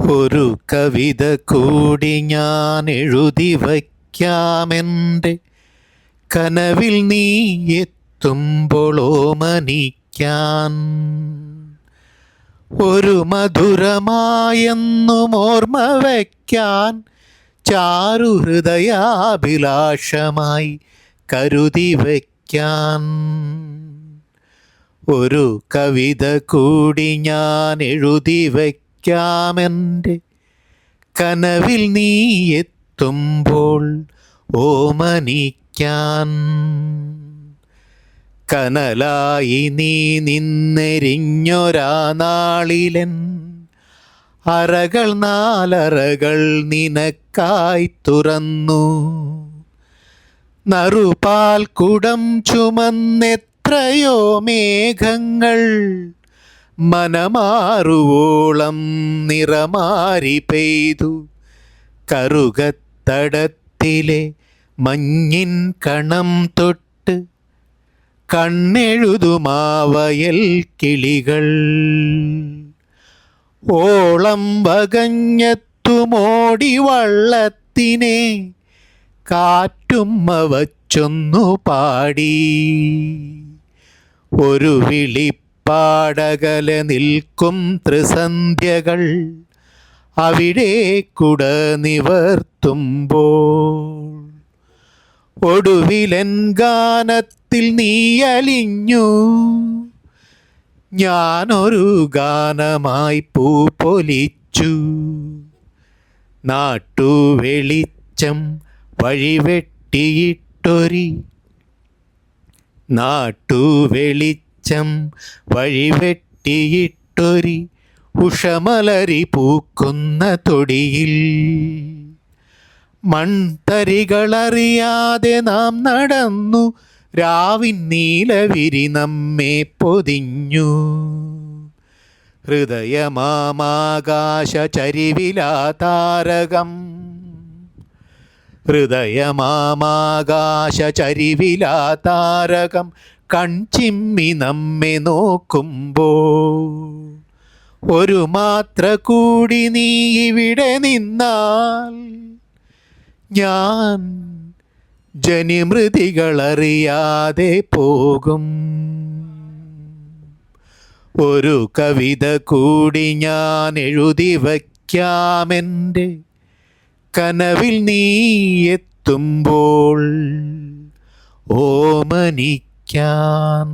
ഒരു കവിത കൂടി ഞാൻ എഴുതി വയ്ക്കാമെന്റെ കനവിൽ നീ എത്തുമ്പോളോ മനിക്കാൻ ഒരു മധുരമായെന്നും ഓർമ്മ വയ്ക്കാൻ ചാരുഹൃദയാഭിലാഷമായി കരുതി വയ്ക്കാൻ. ഒരു കവിത കൂടി ഞാൻ എഴുതി വയ്ക്കാമെന്റെ കനവിൽ നീ എത്തുമ്പോൾ ഓമനിക്കാൻ. കനലായി നീ നിന്നെരിഞ്ഞൊരാ നാളിലൻ അറകൾ നാലറകൾ നിനക്കായി തുറന്നു. നറുപാൽ കുടം ചുമന്നെത്രയോ മേഘങ്ങൾ മനമാറുവോളം നിറമാരി പെയ്തു. കറുകത്തടത്തിലെ മഞ്ഞിൻ കണം തൊട്ട് കണ്ണെഴുതുമാവയൽ കിളികൾ. ഓളം വകഞ്ഞത്തുമോടി വള്ളത്തിനെ കാറ്റുമ്മ വച്ചൊന്നു പാടി. ഒരു വിളിപ്പാടകലെ നിൽക്കും ത്രിസന്ധ്യകൾ അവിടെ കുട നിവർത്തുമ്പോൾ. ഒടുവിലൻ ഗാനത്തിൽ നീയലിഞ്ഞു. ഞാനൊരു ഗാനമായി പൂ പൊലിച്ചു. നാട്ടു വെളിച്ചം വഴിവെട്ടിയിട്ടൊരി നാട്ടുവെളിച്ചം വഴിവെട്ടിയിട്ടൊരി ഉഷമലരി പൂക്കുന്ന തൊടിയിൽ. മൺതരികളറിയാതെ നാം നടന്നു രാവിൻ നീലവിരി നമ്മെ പൊതിഞ്ഞു. ഹൃദയമാകാശ ചരിവിലാ താരകം ഹൃദയമാകാശ ചരിവിലാ താരകം കൺചിമ്മി നമ്മെ നോക്കുമ്പോൾ ഒരു മാത്ര കൂടി നീ ഇവിടെ നിന്നാൽ ഞാൻ ജനിമൃതികളറിയാതെ പോകും. ഒരു കവിത കൂടി ഞാൻ എഴുതി വയ്ക്കാമെന്റെ കനവിൽ നീ എത്തുമ്പോൾ ഓമനിക്കാൻ